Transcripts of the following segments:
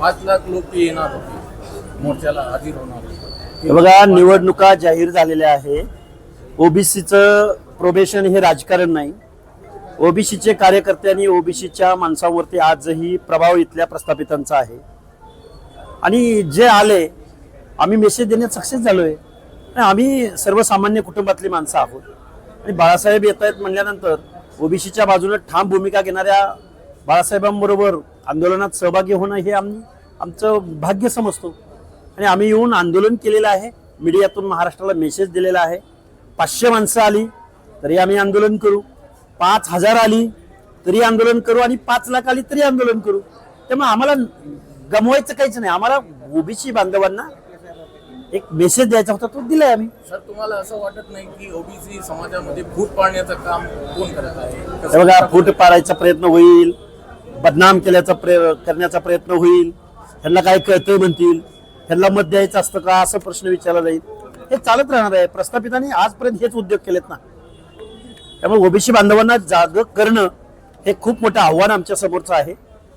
पाच लाख लोक येणार होते. मोर्चाला हजर होणार होते. बघा निवडणुका जाहीर झालेल्या आहे. ओबीसीचं प्रोबेशन हे राजकारण नाही. ओबीसीचे कार्यकर्ते आणि ओबीसीच्या माणसांवरती आजही प्रभाव इथल्या प्रस्थापितांचा आहे. आणि जे आले आम्ही मेसेज देण्यात सक्सेस झालोय. आहे आम्ही सर्वसामान्य कुटुंबातली माणसं आहोत. आणि बाळासाहेब येत आहेत म्हणल्यानंतर ओबीसीच्या बाजूने ठाम भूमिका घेणाऱ्या बाळासाहेबांबरोबर आंदोलनात सहभागी होणं हे आम्ही आमचं भाग्य समजतो. आणि आम्ही येऊन आंदोलन केलेलं आहे. मीडियातून महाराष्ट्राला मेसेज दिलेला आहे. पाचशे माणसं आली तरी आम्ही आंदोलन करू. पाच हजार आली तरी आंदोलन करू. आणि पाच लाख आली तरी आंदोलन करू. त्यामुळे आम्हाला गमवायचं काहीच नाही. आम्हाला ओबीसी बांधवांना एक मेसेज द्यायचा होता तो दिलाय आम्ही. सर तुम्हाला असं वाटत नाही की ओबीसी समाजामध्ये फूट पाडण्याचं काम कोण करत आहे? बघा फूट पाडायचा प्रयत्न होईल. बदनाम केल्याचा प्रय करण्याचा प्रयत्न होईल. ह्यांना काय कळतंय म्हणतील. ह्यांना मत द्यायचं असतं का? असं प्रश्न विचारला जाईल. हे चालत राहणार आहे. प्रस्थापितांनी आजपर्यंत हेच उद्योग केलेत ना. त्यामुळे ओबीसी बांधवांना जाग करणं हे खूप मोठं आव्हान आमच्या समोरचं आहे.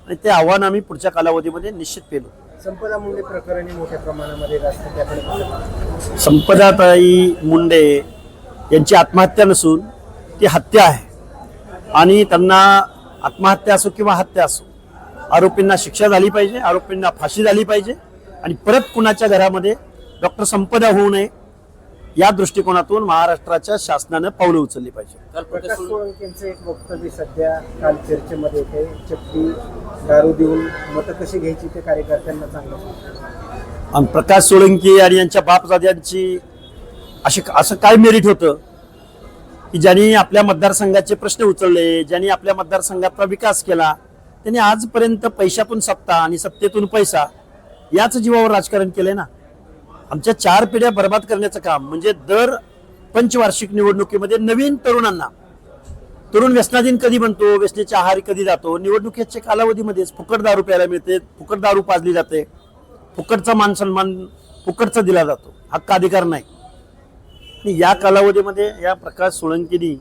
आणि ते आव्हान आम्ही पुढच्या कालावधीमध्ये निश्चित पेलू संपदा मुंडे प्रकरणी मोठ्या प्रमाणामध्ये. संपदाताई मुंडे यांची आत्महत्या नसून ती हत्या आहे. आणि त्यांना आत्महत्या असो किंवा हत्या असो आरोपींना शिक्षा झाली पाहिजे आरोपींना फाशी झाली पाहिजे आणि परत कुणाच्या घरामध्ये डॉक्टर संपदा होऊ नये या दृष्टिकोनातून महाराष्ट्राच्या शासनानं पावलं उचलली पाहिजे. प्रकाश प्रकाश सोळंकेंचं एक वक्तव्य सध्या काल चर्चेमध्ये येते चक्की दारू देऊन मतं कशी घ्यायची ते कार्यकर्त्यांना चांगलं. आणि प्रकाश सोळंकी आणि यांच्या बापजाद्यांची अशी असं काय मेरिट होतं? की ज्यांनी आपल्या मतदारसंघाचे प्रश्न उचलले ज्यांनी आपल्या मतदारसंघाचा विकास केला त्यांनी आजपर्यंत पैशातून सत्ता आणि सत्तेतून पैसा याच जीवावर राजकारण केलंय ना? आमच्या चार पिढ्या बर्बाद करण्याचं काम म्हणजे दर पंचवार्षिक निवडणुकीमध्ये नवीन तरुणांना तरुण व्यसनाधीन कधी बनतो व्यसनेच्या आहारी कधी जातो निवडणुकीच्या कालावधीमध्येच फुकट दारू प्यायला मिळते फुकट दारू पाजली जाते फुकटचा मान सन्मान फुकटचा दिला जातो हक्क अधिकार नाही. आणि या कालावधीमध्ये या प्रकाश सोळंकीनी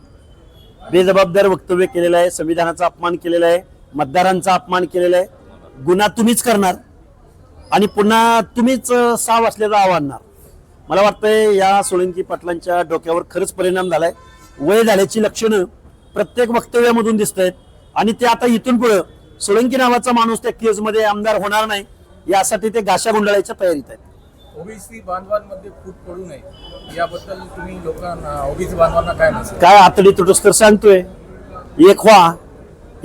बेजबाबदार वक्तव्य केलेलं आहे संविधानाचा अपमान केलेला आहे मतदारांचा अपमान केलेला आहे. गुन्हा तुम्हीच करणार आणि पुन्हा तुम्हीच साव असल्याचं आव्हानणार मला वाटतंय या सोळंकी पाटलांच्या डोक्यावर खरंच परिणाम झालाय. वय झाल्याची लक्षणं प्रत्येक वक्तव्यामधून दिसत आहेत आणि ते आता इथून पुढं सोळंकी नावाचा माणूस त्या केसमध्ये आमदार होणार नाही यासाठी ते गाशा गुंडाळायच्या तयारीत आहेत. ओबीसी बांधवांमध्ये फूट पडू नये याबद्दल तुम्ही लोकांना ओबीसी बांधवांना काय नसेल काय आतडी तुटस्कर सांगतोय? एक व्हा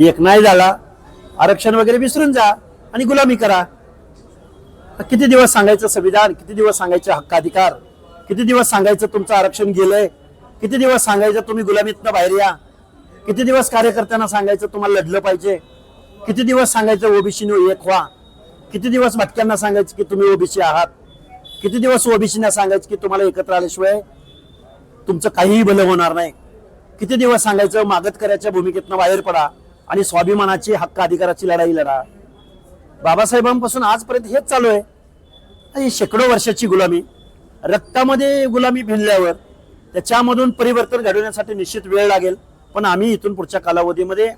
एक नाही झाला आरक्षण वगैरे विसरून जा आणि गुलामी करा. किती दिवस सांगायचं संविधान? किती दिवस सांगायचे हक्काधिकार? किती दिवस सांगायचं तुमचं आरक्षण गेलंय? किती दिवस सांगायचं तुम्ही गुलामीतनं बाहेर या? किती दिवस कार्यकर्त्यांना सांगायचं तुम्हाला लढलं पाहिजे? किती दिवस सांगायचं ओबीसी एक व्हा? किती दिवस भटक्यांना सांगायचं की तुम्ही ओबीसी आहात? किती दिवस ओबीसीना सांगायचं की तुम्हाला एकत्र आल्याशिवाय तुमचं काहीही भलं होणार नाही? किती दिवस सांगायचं मागत करायच्या भूमिकेतनं बाहेर पडा आणि स्वाभिमानाची हक्क अधिकाराची लढाई लढा? बाबासाहेबांपासून आजपर्यंत हेच चालू आहे. ही शेकडो वर्षाची गुलामी. रक्तामध्ये गुलामी भिनल्यावर त्याच्यामधून परिवर्तन घडवण्यासाठी निश्चित वेळ लागेल. पण आम्ही इथून पुढच्या कालावधीमध्ये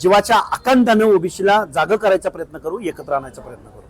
जीवाच्या आकांतानं ओबीसीला जागं करायचा प्रयत्न करू एकत्र आणायचा प्रयत्न करू.